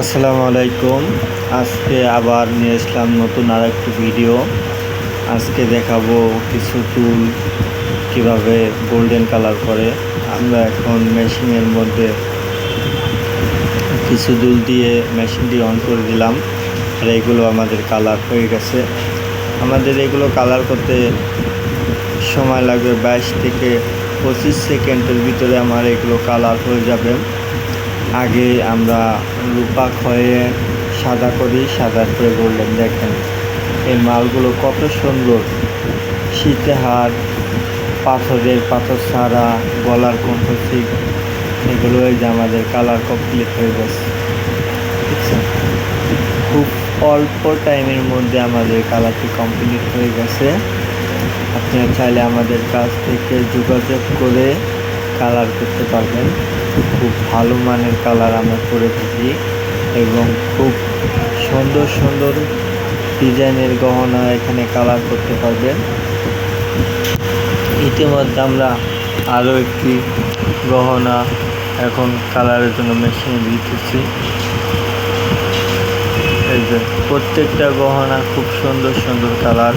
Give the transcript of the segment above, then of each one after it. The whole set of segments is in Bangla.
আসসালামু আলাইকুম। আজকে আবার নিয়ে আসলাম নতুন আর একটি ভিডিও। আজকে দেখাবো কিছু টুল কীভাবে গোল্ডেন কালার করে। আমরা এখন মেশিনের মধ্যে কিছু দুল দিয়ে মেশিনটি অন করে দিলাম। আর এগুলো আমাদের কালার হয়ে গেছে। আমাদের এগুলো কালার করতে সময় লাগবে বাইশ থেকে পঁচিশ সেকেন্ডের ভিতরে আমার এগুলো কালার হয়ে যাবে। আগে আমরা রূপা ক্ষয়ে সাদা করি সাদার পরে গোল্ডেন দেখেন, এই মালগুলো কত সুন্দর। শীতে হাত, পাথরের পাথর ছাড়া গলার কণ্ঠশিক এগুলো এই যে আমাদের কালার কমপ্লিট হয়ে গেছে। বুঝছেন? খুব অল্প টাইমের মধ্যে আমাদের কালারটি কমপ্লিট হয়ে গেছে। আপনারা চাইলে আমাদের কাছ থেকে যোগাযোগ করে কালার করতে পারবেন। খুব ভালো মানের কালার আমরা করে থাকি এবং খুব সুন্দর সুন্দর ডিজাইনের গহনা এখানে কালার করতে পারবেন। ইতিমধ্যে আমরা আরও একটি গহনা এখন কালারের জন্য মেশিনে দিতেছি প্রত্যেকটা গহনা খুব সুন্দর সুন্দর কালার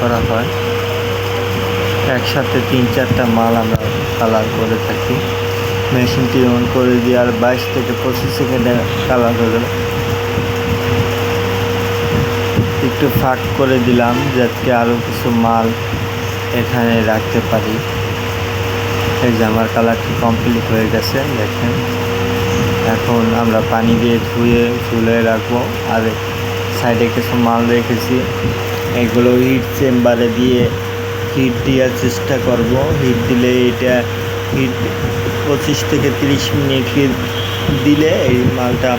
করা হয়। একসাথে তিন চারটা মাল আমরা কালার করে থাকি। মেশিনটি অন করে দিয়ে আর বাইশ থেকে পঁচিশ সেকেন্ডে কালার হয়ে গেল। একটু ফাঁক করে দিলাম যাতে আরও কিছু মাল এখানে রাখতে পারি। এই যে আমার কালারটি কমপ্লিট হয়ে গেছে, দেখেন। এখন আমরা পানি দিয়ে ধুয়ে ঝুলে রাখব। আর সাইডে কিছু মাল রেখেছি। এগুলো হিট চেম্বারে দিয়ে হিট দেওয়ার চেষ্টা করব। হিট দিলে এটা হিট পঁচিশ থেকে তিরিশ মিনিট হিট দিলে এই মালটা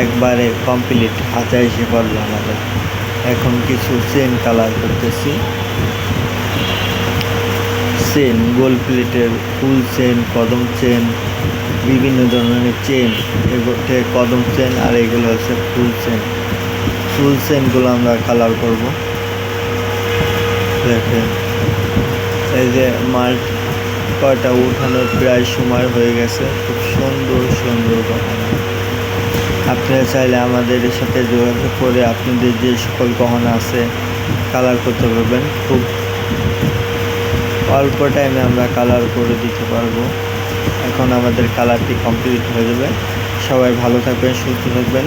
একবারে কমপ্লিট হাতে এসে পড়বে আমাদের। এখন কিছু চেন কালার করতেছি। চেন গোল প্লেটের ফুল চেন কদম চেন বিভিন্ন ধরনের চেন এগুলো কদম চেন আর এগুলো হচ্ছে ফুল চেন ফুল চেনগুলো আমরা কালার করব। দেখেন এই যে মাল কয়টা উঠানোর প্রায় সময় হয়ে গেছে। খুব সুন্দর সুন্দর গহনা। আপনারা চাইলে আমাদের সাথে যোগাযোগ করে আপনাদের যে সকল গহনা আছে কালার করতে পারবেন। খুব অল্প টাইমে আমরা কালার করে দিতে পারব। এখন আমাদের কালারটি কমপ্লিট হয়ে যাবে। সবাই ভালো থাকবেন, সুস্থ থাকবেন।